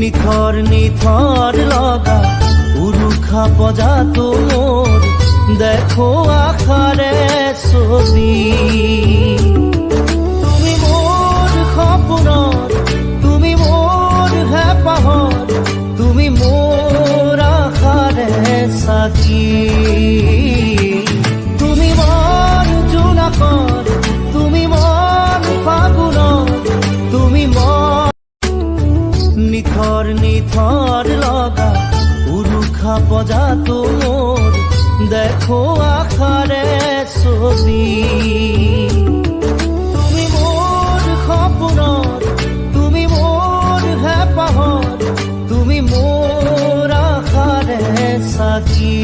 নিথর নিথর লগা উৰুখা পজা তোৰ দেখো আশাৰে ছবি। তুমি মোৰ সপোনত তুমি মোৰ হেঁপাহত, তুমি মোৰ আশাৰে চাকি নিথর নিথর লগা উৰুখা পজা তোৰ দেখো আশাৰে ছবি। তুমি মোৰ সপোনত তুমি মোৰ হেঁপাহত তুমি মোৰ আশাৰে চাকি